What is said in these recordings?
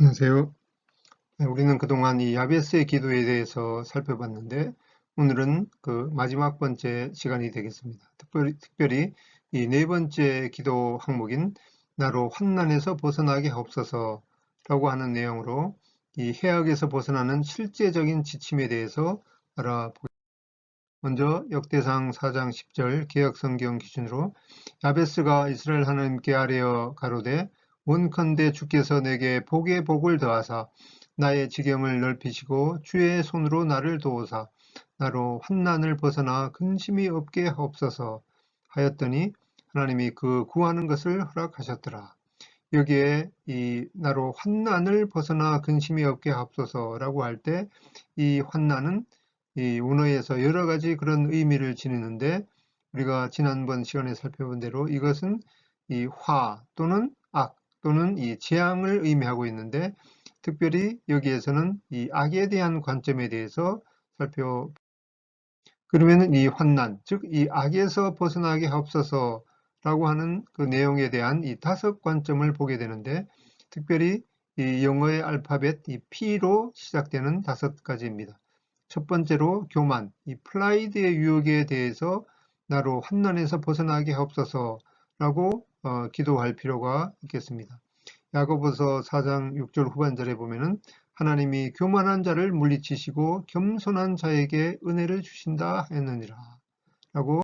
안녕하세요. 네, 우리는 그동안 이 야베스의 기도에 대해서 살펴봤는데 오늘은 그 마지막 번째 시간이 되겠습니다. 특별히, 특별히 이 네 번째 기도 항목인 나로 환난에서 벗어나게 하옵소서 라고 하는 내용으로 이 해악에서 벗어나는 실제적인 지침에 대해서 알아보겠습니다. 먼저 역대상 4장 10절 개혁성경 기준으로 야베스가 이스라엘 하나님께 아뢰어 가로되 원컨대 주께서 내게 복의 복을 더하사 나의 지경을 넓히시고 주의 손으로 나를 도우사 나로 환난을 벗어나 근심이 없게 하옵소서 하였더니 하나님이 그 구하는 것을 허락하셨더라. 여기에 이 나로 환난을 벗어나 근심이 없게 하옵소서라고 할 때 이 환난은 이 운어에서 여러 가지 그런 의미를 지니는데 우리가 지난번 시간에 살펴본 대로 이것은 이 화 또는 악 또는 이 재앙을 의미하고 있는데 특별히 여기에서는 이 악에 대한 관점에 대해서 살펴 그러면은 이 환난, 즉 이 악에서 벗어나게 하옵소서 라고 하는 그 내용에 대한 이 다섯 관점을 보게 되는데 특별히 이 영어의 알파벳 이 P로 시작되는 다섯 가지입니다. 첫 번째로 교만, 이 플라이드의 유혹에 대해서 나로 환난에서 벗어나게 하옵소서 라고 어, 기도할 필요가 있겠습니다. 야고보서 4장 6절 후반절에 보면은 하나님이 교만한 자를 물리치시고 겸손한 자에게 은혜를 주신다 했느니라 라고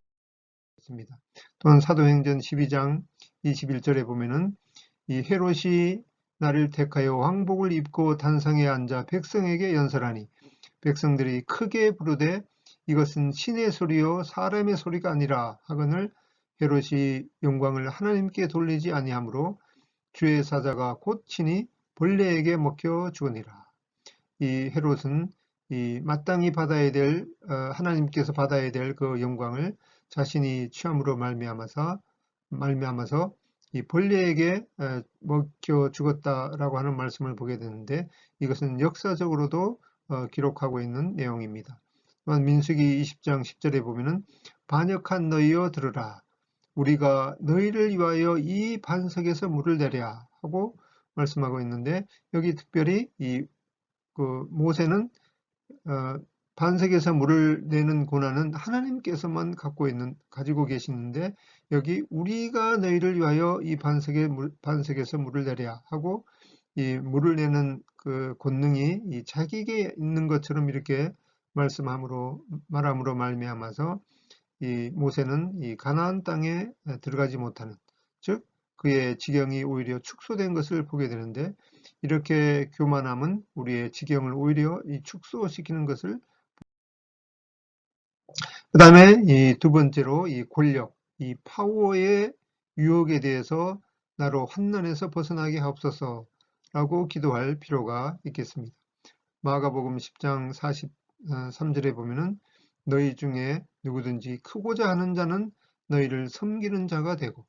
했습니다. 또한 사도행전 12장 21절에 보면은 이 헤롯이 나를 택하여 왕복을 입고 단상에 앉아 백성에게 연설하니 백성들이 크게 부르되 이것은 신의 소리요 사람의 소리가 아니라 하거늘 헤롯이 영광을 하나님께 돌리지 아니하므로 주의 사자가 곧 친히 벌레에게 먹혀 죽으니라. 이 헤롯은 이 마땅히 받아야 될 어, 하나님께서 받아야 될 그 영광을 자신이 취함으로 말미암아서 말미암아서 이 벌레에게 어, 먹혀 죽었다라고 하는 말씀을 보게 되는데 이것은 역사적으로도 어, 기록하고 있는 내용입니다. 또한 민수기 20장 10절에 보면은 반역한 너희여 들으라 우리가 너희를 위하여 이 반석에서 물을 내랴 하고 말씀하고 있는데 여기 특별히 이 그 모세는 어, 반석에서 물을 내는 고난은 하나님께서만 갖고 있는 가지고 계시는데 여기 우리가 너희를 위하여 이 반석에 물, 반석에서 물을 내랴 하고 이 물을 내는 그 권능이 이 자기에게 있는 것처럼 이렇게 말씀함으로 말함으로 말미암아서 이 모세는 이 가나안 땅에 들어가지 못하는 즉 그의 지경이 오히려 축소된 것을 보게 되는데 이렇게 교만함은 우리의 지경을 오히려 이 축소시키는 것을 그 다음에 이 두 번째로 이 권력, 이 파워의 유혹에 대해서 나로 환난에서 벗어나게 하옵소서 라고 기도할 필요가 있겠습니다. 마가복음 10장 43절에 보면은 너희 중에 누구든지 크고자 하는 자는 너희를 섬기는 자가 되고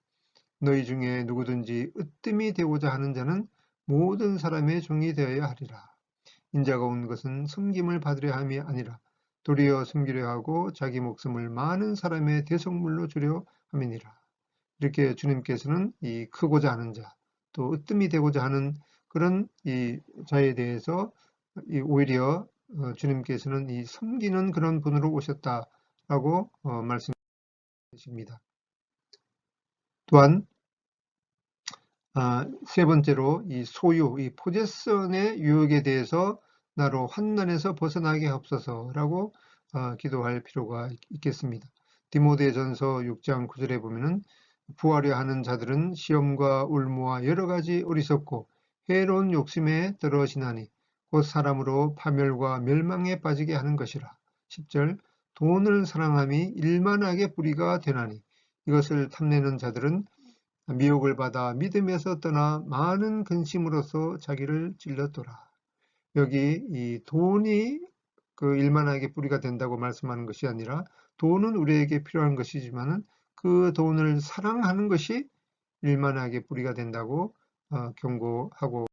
너희 중에 누구든지 으뜸이 되고자 하는 자는 모든 사람의 종이 되어야 하리라. 인자가 온 것은 섬김을 받으려 함이 아니라 도리어 섬기려 하고 자기 목숨을 많은 사람의 대성물로 주려 함이니라. 이렇게 주님께서는 이 크고자 하는 자, 또 으뜸이 되고자 하는 그런 이 자에 대해서 오히려 어, 주님께서는 이 섬기는 그런 분으로 오셨다라고 어, 말씀하십니다. 또한 아, 세 번째로 이 소유, 이 포제선의 유혹에 대해서 나로 환난에서 벗어나게 하옵소서라고 어, 기도할 필요가 있겠습니다. 디모데전서 6장 9절에 보면은 부하려 하는 자들은 시험과 울무와 여러 가지 어리석고 해로운 욕심에 들어지나니 곧 사람으로 파멸과 멸망에 빠지게 하는 것이라. 10절 돈을 사랑함이 일만하게 뿌리가 되나니 이것을 탐내는 자들은 미혹을 받아 믿음에서 떠나 많은 근심으로서 자기를 찔렀더라. 여기 이 돈이 그 일만하게 뿌리가 된다고 말씀하는 것이 아니라 돈은 우리에게 필요한 것이지만은 그 돈을 사랑하는 것이 일만하게 뿌리가 된다고 어, 경고하고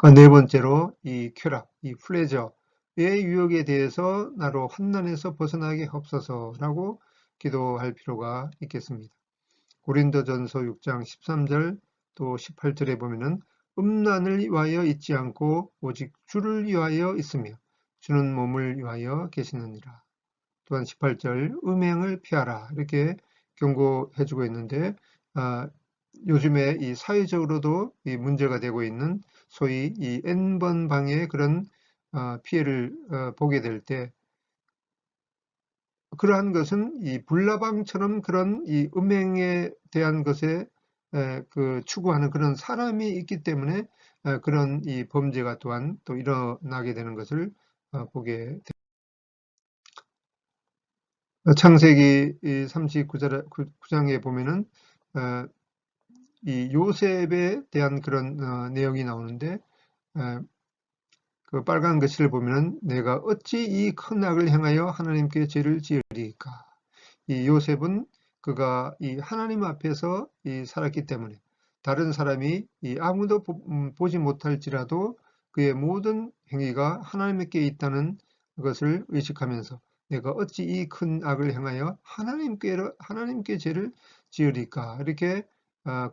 그네 번째로 이 쾌락, 이 플레저의 유혹에 대해서 나로 환난에서 벗어나게 하옵소서라고 기도할 필요가 있겠습니다. 고린도전서 6장 13절 또 18절에 보면은 음란을 위하여 있지 않고 오직 주를 위하여 있으며 주는 몸을 위하여 계시느니라. 또한 18절 음행을 피하라 이렇게 경고해주고 있는데 아, 요즘에 이 사회적으로도 이 문제가 되고 있는 소위 이 N번 방의 그런 어, 피해를 어, 보게 될 때 그러한 것은 이 불나방처럼 그런 이 음행에 대한 것에 에, 그 추구하는 그런 사람이 있기 때문에 에, 그런 이 범죄가 또한 또 일어나게 되는 것을 어, 보게 됩니다. 창세기 39장에 보면은 어, 이 요셉에 대한 그런 어, 내용이 나오는데 어, 그 빨간 글씨를 보면은 내가 어찌 이 큰 악을 행하여 하나님께 죄를 지으리까? 이 요셉은 그가 이 하나님 앞에서 이 살았기 때문에 다른 사람이 이 아무도 보, 음, 보지 못할지라도 그의 모든 행위가 하나님께 있다는 것을 의식하면서 내가 어찌 이 큰 악을 행하여 하나님께 하나님께 죄를 지으리까? 이렇게 어,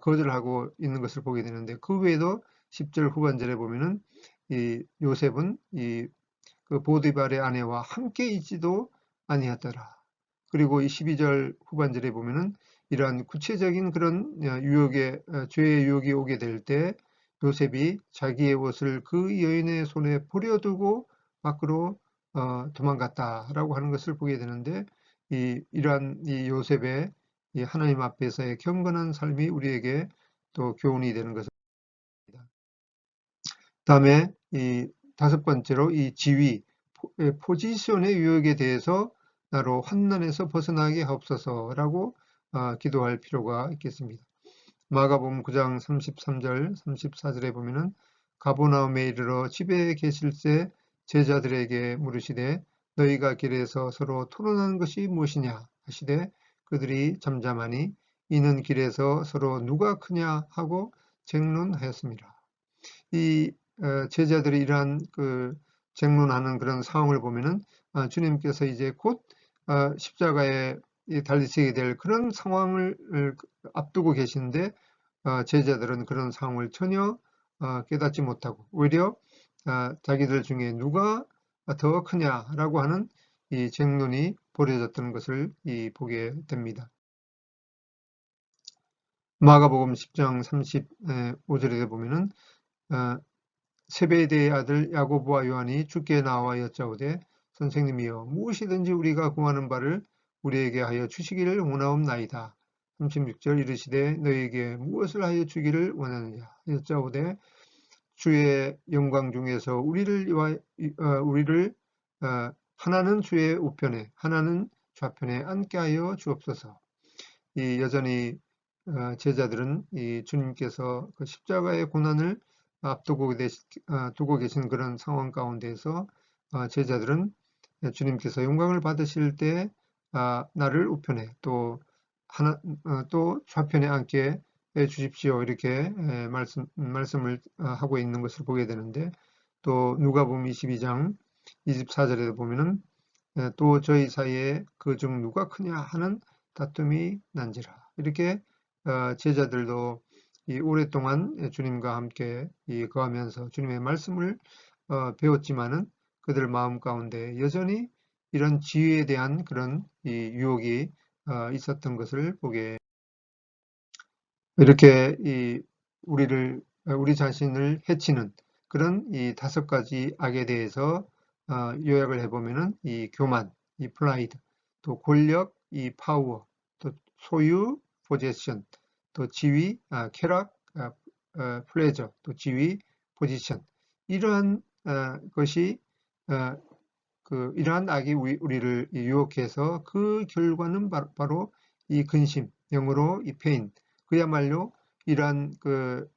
거절하고 있는 것을 보게 되는데 그 외에도 10절 후반절에 보면은 이 요셉은 이 그 보디발의 아내와 함께 있지도 아니하더라. 그리고 이 12절 후반절에 보면은 이러한 구체적인 그런 유혹의 어, 죄의 유혹이 오게 될 때 요셉이 자기의 옷을 그 여인의 손에 버려두고 밖으로 어, 도망갔다라고 하는 것을 보게 되는데 이 이러한 이 요셉의 이 하나님 앞에서의 경건한 삶이 우리에게 또 교훈이 되는 것입니다. 다음에 이 다섯 번째로 이 지위, 포지션의 유혹에 대해서 나로 환난에서 벗어나게 하옵소서라고 어, 기도할 필요가 있겠습니다. 마가복음 9장 33절, 34절에 보면은 가보나움에 이르러 집에 계실새 제자들에게 물으시되 너희가 길에서 서로 토론하는 것이 무엇이냐 하시되 그들이 잠잠하니 이는 길에서 서로 누가 크냐 하고 쟁론하였습니다. 이 어, 제자들이 이러한 그 쟁론하는 그런 상황을 보면은 어, 주님께서 이제 곧 어, 십자가에 달리시게 될 그런 상황을 앞두고 계신데 제자들은 그런 상황을 전혀 깨닫지 못하고 오히려 자기들 중에 누가 더 크냐라고 하는 이 쟁론이 벌어졌던 것을 보게 됩니다. 마가복음 10장 35절에 보면은 세베대의 아들 야고보와 요한이 주께 나와 여짜오되 선생님이여 무엇이든지 우리가 구하는 바를 우리에게 하여 주시기를 원하옵나이다. 36절 이르시되 너에게 무엇을 하여 주기를 원하느냐 여짜오되 주의 영광 중에서 우리를 어, 우리를 어, 하나는 주의 우편에 하나는 좌편에 앉게 하여 주옵소서. 이 여전히 어, 제자들은 이 주님께서 그 십자가의 고난을 앞두고 어, 두고 계신 그런 상황 가운데서 어, 제자들은 주님께서 영광을 받으실 때 아, 나를 우편에 또 하나 또 좌편에 앉게 해 주십시오 이렇게 말씀 말씀을 하고 있는 것을 보게 되는데 또 누가복음 22장 24절에 보면은 또 저희 사이에 그 중 누가 크냐 하는 다툼이 난지라. 이렇게 어, 제자들도 이 오랫동안 주님과 함께 이 거하면서 주님의 말씀을 어, 배웠지만은 그들 마음 가운데 여전히 이런 지위에 대한 그런 이 유혹이 어, 있었던 것을 보게. 이렇게 이 우리를 우리 자신을 해치는 그런 이 다섯 가지 악에 대해서 어, 요약을 해보면은 이 교만, 이 플라이드, 또 권력, 이 파워, 또 소유, 포제션, 또 지위, 아, 쾌락, 아, 어, 플레저, 또 지위, 포지션. 이러한 어, 것이 어, 그 이러한 악이 우리를 유혹해서 그 결과는 바로, 바로 이 근심, 영어로 이 페인, 그야말로 이러한 그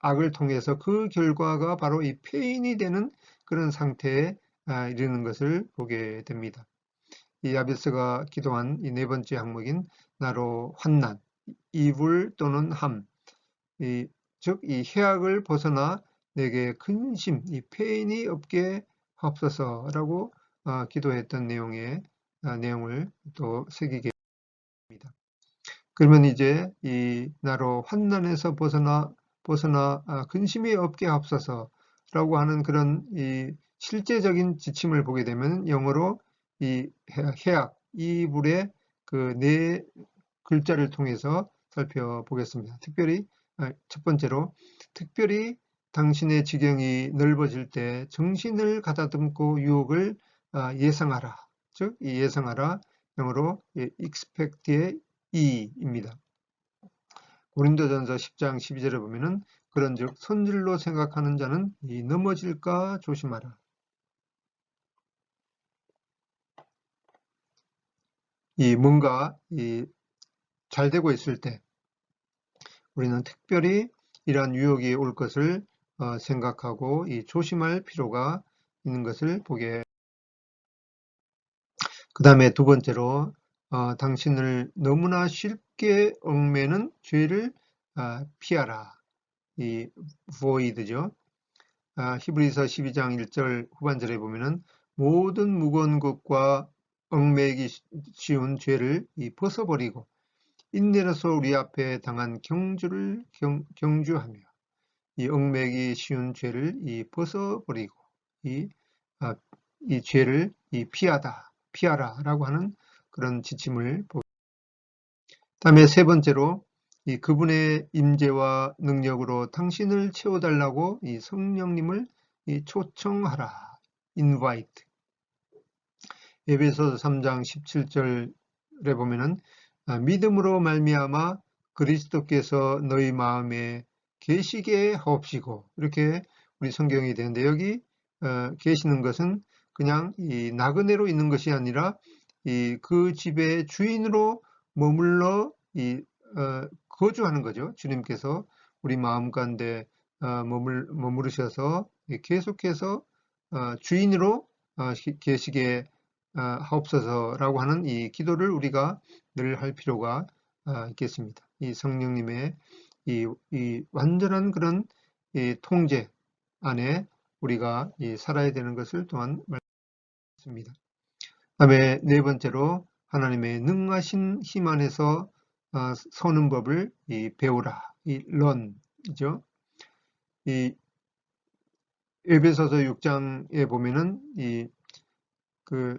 악을 통해서 그 결과가 바로 이 페인이 되는 그런 상태에 아, 이르는 것을 보게 됩니다. 이 야베스가 기도한 이 네 번째 항목인 나로 환난, 이불 또는 함, 이, 즉 이 해악을 벗어나 내게 근심, 이 페인이 없게 하옵소서라고 어, 기도했던 내용의 어, 내용을 또 새기게 됩니다. 그러면 이제 이 나로 환난에서 벗어나 벗어나 아, 근심이 없게 하옵소서 라고 하는 그런 이 실제적인 지침을 보게 되면 영어로 이 해- 해악 이 불의 그 네 글자를 통해서 살펴보겠습니다. 특별히 아, 첫 번째로 특별히 당신의 지경이 넓어질 때 정신을 가다듬고 유혹을 아, 예상하라. 즉, 이 예상하라 영어로 예, expect의 e입니다. 고린도전서 10장 12절에 보면은 그런즉 선질로 생각하는 자는 이 넘어질까 조심하라. 이 뭔가 이 잘 되고 있을 때 우리는 특별히 이러한 유혹이 올 것을 어, 생각하고 이 조심할 필요가 있는 것을 보게. 그 다음에 두 번째로 어, 당신을 너무나 쉽게 얽매는 죄를 아, 피하라. 이 void죠. 아, 히브리서 12장 1절 후반절에 보면은 모든 무거운 것과 얽매기 쉬운 죄를 이 벗어버리고 인내로서 우리 앞에 당한 경주를 경, 경주하며 이 얽매기 쉬운 죄를 이 벗어버리고 이, 아, 이 죄를 이 피하다 피하라라고 하는 그런 지침을 보고 다음에 세 번째로 이 그분의 임재와 능력으로 당신을 채워달라고 이 성령님을 이 초청하라. Invite. 에베소서 3장 17절에 보면은 아, 믿음으로 말미암아 그리스도께서 너희 마음에 계시게 하옵시고 이렇게 우리 성경이 되는데 여기 어, 계시는 것은 그냥 이 나그네로 있는 것이 아니라 이 그 집의 주인으로 머물러 이 어, 거주하는 거죠. 주님께서 우리 마음 가운데 어, 머물, 머무르셔서 계속해서 어, 주인으로 어, 시- 계시게 어, 하옵소서라고 하는 이 기도를 우리가 늘 할 필요가 어, 있겠습니다. 이 성령님의 이, 이 완전한 그런 이 통제 안에 우리가 이 살아야 되는 것을 또한 말씀입니다. 다음에 네 번째로 하나님의 능하신 힘 안에서 어, 서는 법을 이 배우라. 이 learn이죠. 이 에베소서 6장에 보면은 이그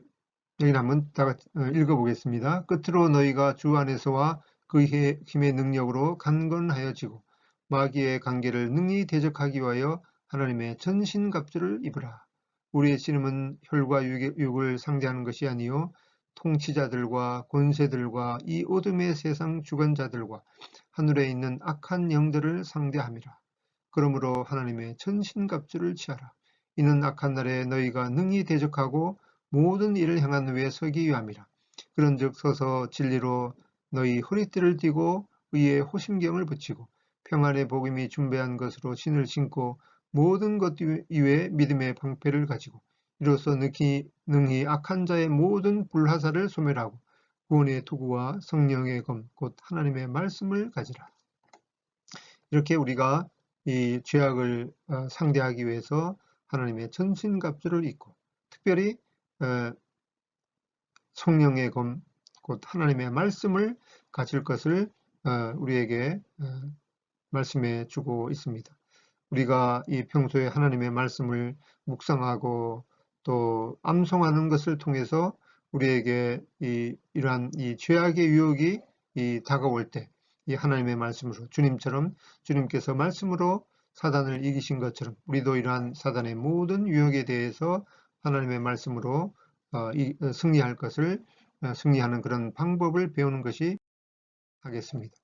여기를 한번 다 어, 읽어보겠습니다. 끝으로 너희가 주 안에서와 그 힘의 능력으로 강건하여지고 마귀의 관계를 능히 대적하기 위하여 하나님의 전신갑주를 입으라. 우리의 씨름은 혈과 육- 육을 상대하는 것이 아니요 통치자들과 권세들과 이 어둠의 세상 주관자들과 하늘에 있는 악한 영들을 상대함이라. 그러므로 하나님의 전신갑주를 취하라. 이는 악한 날에 너희가 능히 대적하고 모든 일을 향한 후에 서기 위함이라. 그런즉 서서 진리로 너희 허리띠를 띠고 의의 호심경을 붙이고 평안의 복음이 준비한 것으로 신을 신고 모든 것 이외에 믿음의 방패를 가지고 이로써 능히, 능히 악한 자의 모든 불화살을 소멸하고 구원의 투구와 성령의 검, 곧 하나님의 말씀을 가지라. 이렇게 우리가 이 죄악을 어, 상대하기 위해서 하나님의 전신갑주를 입고 특별히 어, 성령의 검, 곧 하나님의 말씀을 가질 것을 어, 우리에게 어, 말씀해 주고 있습니다. 우리가 이 평소에 하나님의 말씀을 묵상하고 또 암송하는 것을 통해서 우리에게 이 이러한 이 죄악의 유혹이 이 다가올 때 이 하나님의 말씀으로 주님처럼 주님께서 말씀으로 사단을 이기신 것처럼 우리도 이러한 사단의 모든 유혹에 대해서 하나님의 말씀으로 어, 이, 어, 승리할 것을 어, 승리하는 그런 방법을 배우는 것이 하겠습니다.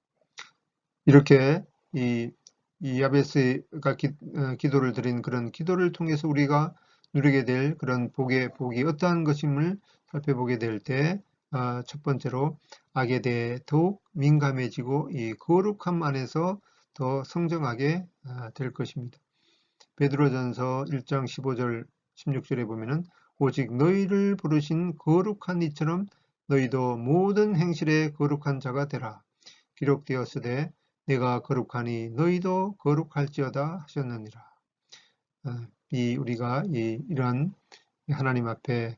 이렇게 이, 이 야베스가 기, 어, 기도를 드린 그런 기도를 통해서 우리가 누리게 될 그런 복의 복이 어떠한 것임을 살펴보게 될 때 첫 번째로 악에 대해 더욱 민감해지고 이 거룩함 안에서 더 성장하게 아, 될 것입니다. 베드로전서 1장 15절 16절에 보면은 오직 너희를 부르신 거룩한 이처럼 너희도 모든 행실에 거룩한 자가 되라. 기록되었으되 내가 거룩하니 너희도 거룩할지어다 하셨느니라. 아, 이 우리가 이 이러한 하나님 앞에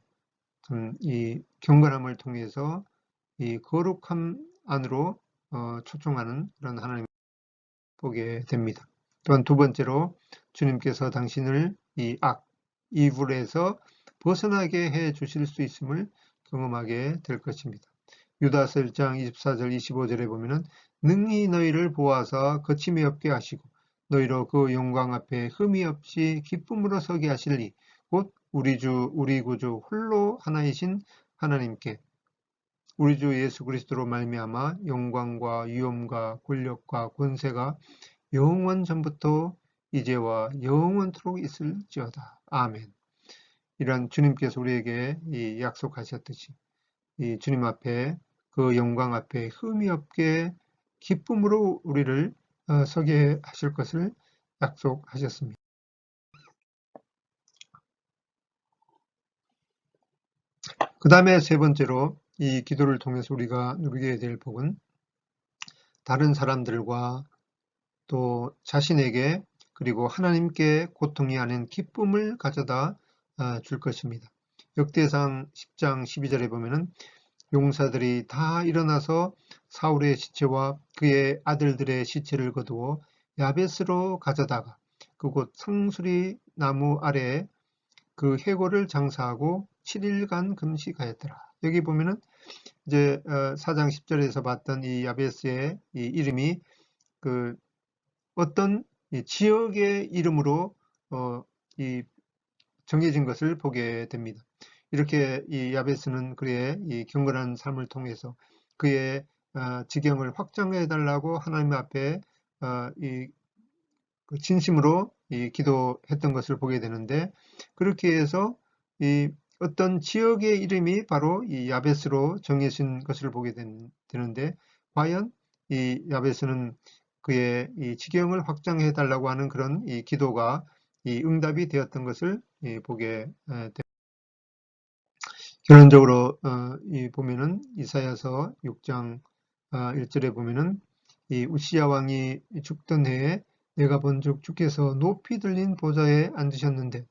음, 이 경건함을 통해서 이 거룩함 안으로 어, 초청하는 그런 하나님 보게 됩니다. 또한 두 번째로 주님께서 당신을 이 악, 이불에서 벗어나게 해 주실 수 있음을 경험하게 될 것입니다. 유다서 1장 24절 25절에 보면은 능히 너희를 보아서 거침이 없게 하시고 너희로 그 영광 앞에 흠이 없이 기쁨으로 서게 하실리 곧 우리 주 우리 구주 홀로 하나이신 하나님께 우리 주 예수 그리스도로 말미암아 영광과 위엄과 권력과 권세가 영원 전부터 이제와 영원토록 있을지어다. 아멘. 이런 주님께서 우리에게 이 약속하셨듯이 이 주님 앞에 그 영광 앞에 흠이 없게 기쁨으로 우리를 어, 서게 하실 것을 약속하셨습니다. 그 다음에 세 번째로 이 기도를 통해서 우리가 누리게 될 복은 다른 사람들과 또 자신에게 그리고 하나님께 고통이 아닌 기쁨을 가져다 어, 줄 것입니다. 역대상 10장 12절에 보면은 용사들이 다 일어나서 사울의 시체와 그의 아들들의 시체를 거두어 야베스로 가져다가 그곳 성수리 나무 아래에 그 해골을 장사하고 7일간 금식하였더라. 여기 보면은 이제 4장 어, 10절에서 봤던 이 야베스의 이 이름이 그 어떤 지역의 이름으로 어, 이 정해진 것을 보게 됩니다. 이렇게 이 야베스는 그의 이 경건한 삶을 통해서 그의 어, 지경을 확장해 달라고 하나님 앞에 어, 이그 진심으로 이 기도했던 것을 보게 되는데 그렇게 해서 이 어떤 지역의 이름이 바로 이 야베스로 정해진 것을 보게 되는데 과연 이 야베스는 그의 이 지경을 확장해 달라고 하는 그런 이 기도가 이 응답이 되었던 것을 보게 됩니다. 결론적으로 어, 이 보면은 이사야서 6장 어, 1절에 보면은 이 우시야 왕이 죽던 해에 내가 본즉 주께서 높이 들린 보좌에 앉으셨는데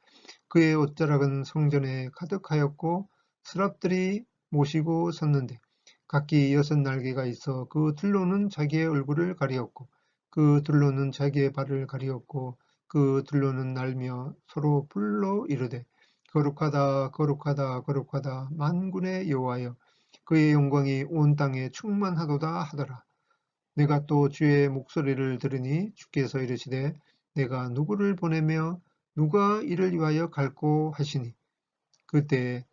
그의 옷자락은 성전에 가득하였고 스랍들이 모시고 섰는데 각기 여섯 날개가 있어 그 둘로는 자기의 얼굴을 가리었고 그 둘로는 자기의 발을 가리었고 그 둘로는 날며 서로 불러 이르되 거룩하다 거룩하다 거룩하다 만군의 여호와여 그의 영광이 온 땅에 충만하도다 하더라. 내가 또 주의 목소리를 들으니 주께서 이르시되 내가 누구를 보내며 누가 이를 위하여 갈고 하시니 그때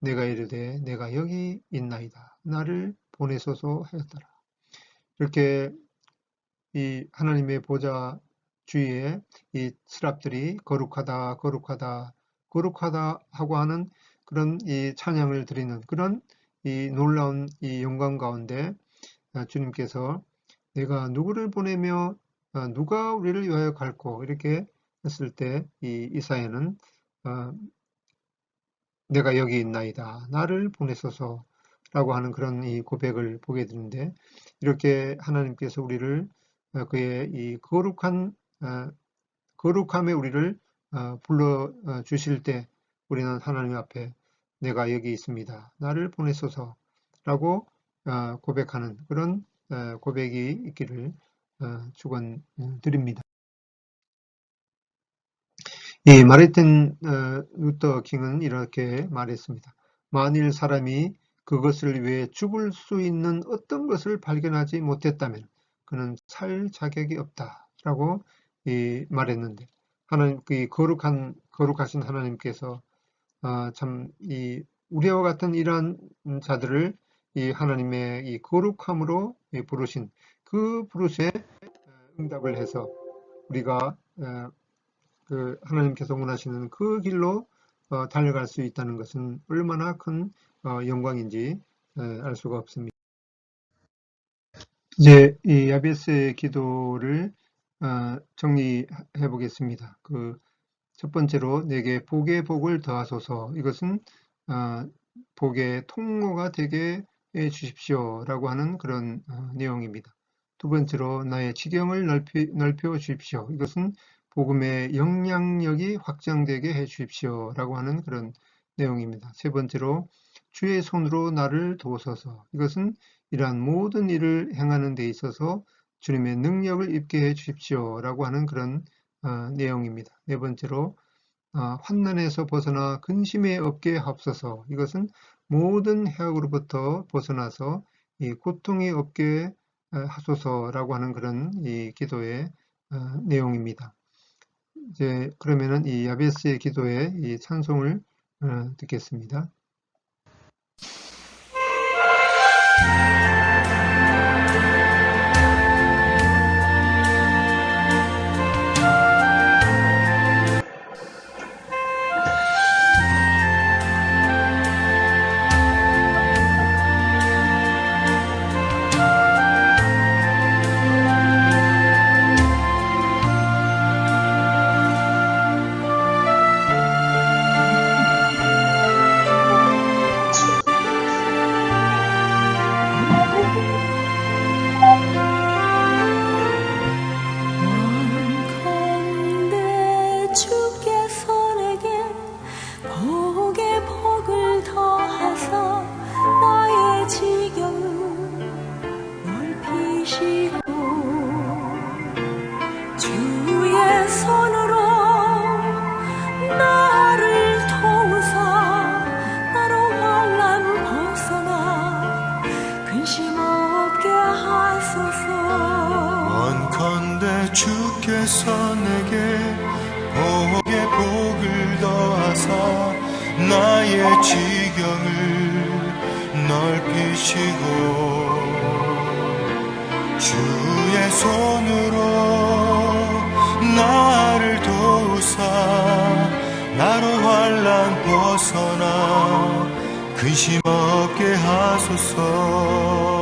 내가 이르되 내가 여기 있나이다. 나를 보내소서 하였더라. 이렇게 이 하나님의 보좌 주위에 이 스랍들이 거룩하다 거룩하다 거룩하다 하고 하는 그런 이 찬양을 드리는 그런 이 놀라운 이 영광 가운데 아, 주님께서 내가 누구를 보내며 아, 누가 우리를 위하여 갈고 이렇게 했을 때 이 이사야는 아, 내가 여기 있나이다 나를 보내소서 라고 하는 그런 이 고백을 보게 되는데 이렇게 하나님께서 우리를 그의 이 거룩한 거룩함에 우리를 어, 불러 어, 주실 때 우리는 하나님 앞에 내가 여기 있습니다. 나를 보내소서 라고 어, 고백하는 그런 고백이 있기를 축원드립니다. 이 마르틴 루터 킹은 이렇게 말했습니다. 만일 사람이 그것을 위해 죽을 수 있는 어떤 것을 발견하지 못했다면 그는 살 자격이 없다라고 말했는데 하나님 그 거룩한 거룩하신 하나님께서 어, 참이 우리와 같은 이러한 자들을 이 하나님의 이 거룩함으로 부르신 그 부르심에 어, 응답을 해서 우리가 어, 그 하나님께서 원하시는 그 길로 어, 달려갈 수 있다는 것은 얼마나 큰 어, 영광인지 어, 알 수가 없습니다. 이제 이 야베스의 기도를 어, 정리해 보겠습니다. 그 첫 번째로 내게 복의 복을 더하소서 이것은 어, 복의 통로가 되게 해 주십시오 라고 하는 그런 어, 내용입니다. 두 번째로 나의 지경을 넓히, 넓혀 주십시오. 이것은 복음의 영향력이 확장되게 해 주십시오 라고 하는 그런 내용입니다. 세 번째로 주의 손으로 나를 도우소서 이것은 이러한 모든 일을 행하는 데 있어서 주님의 능력을 입게 해 주십시오 라고 하는 그런 어, 내용입니다. 네 번째로 어, 환난에서 벗어나 근심에 없게 하옵소서. 이것은 모든 해악으로부터 벗어나서 이 고통이 없게 어, 하소서라고 하는 그런 이 기도의 어, 내용입니다. 이제 그러면은 이 야베스의 기도의 이 찬송을 어, 듣겠습니다. 넓히시고 주의 손으로 나를 도우사 나로 환란 벗어나 근심 없게 하소서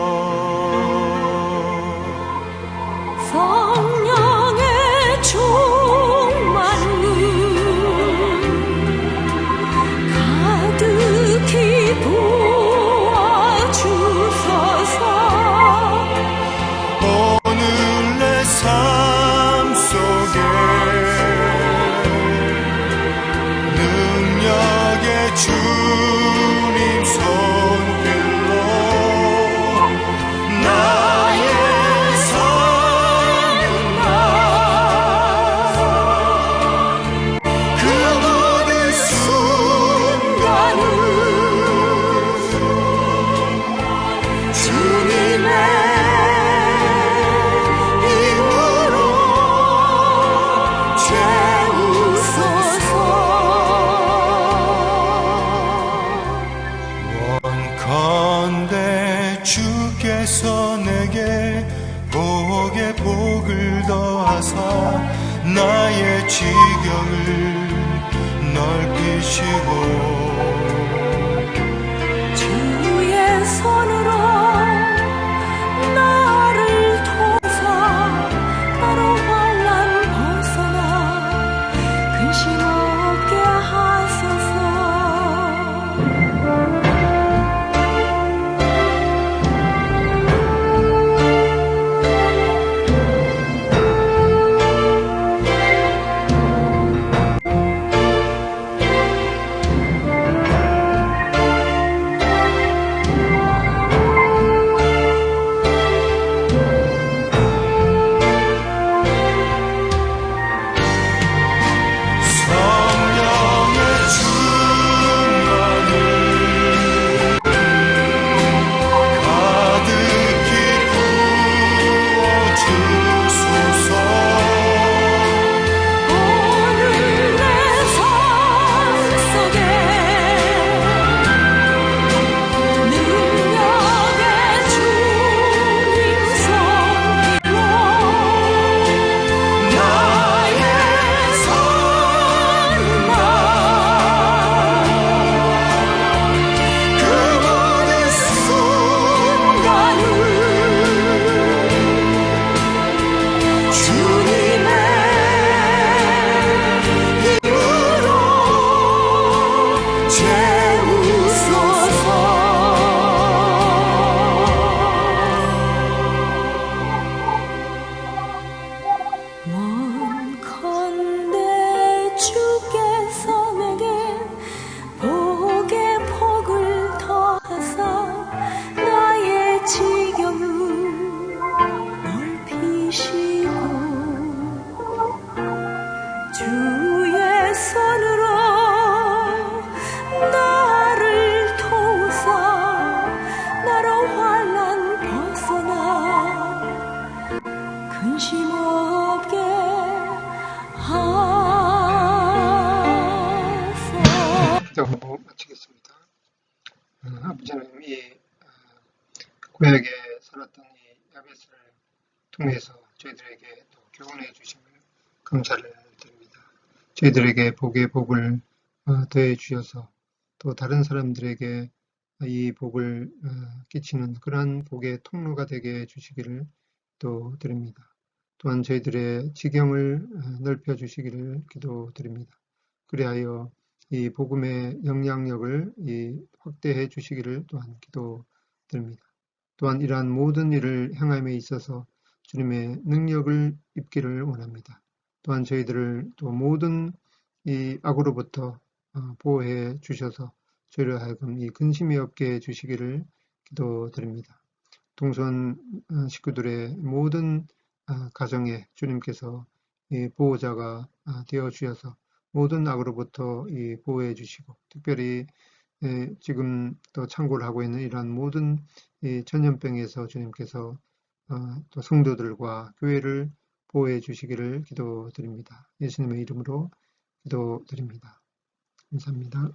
心。 저희들에게 복의 복을 어, 더해 주셔서 또 다른 사람들에게 이 복을 어, 끼치는 그러한 복의 통로가 되게 해주시기를 또 드립니다. 또한 저희들의 지경을 어, 넓혀 주시기를 기도드립니다. 그리하여 이 복음의 영향력을 이 확대해 주시기를 또한 기도드립니다. 또한 이러한 모든 일을 행함에 있어서 주님의 능력을 입기를 원합니다. 또한 저희들을 또 모든 이 악으로부터 어, 보호해 주셔서 저희를 하여금 이 근심이 없게 해 주시기를 기도드립니다. 동선 어, 식구들의 모든 아, 가정에 주님께서 이 보호자가 아, 되어 주셔서 모든 악으로부터 이 보호해 주시고 특별히 에, 지금 또 창고를 하고 있는 이러한 모든 이 전염병에서 주님께서 어, 또 성도들과 교회를 보호해 주시기를 기도드립니다. 예수님의 이름으로 기도드립니다. 감사합니다.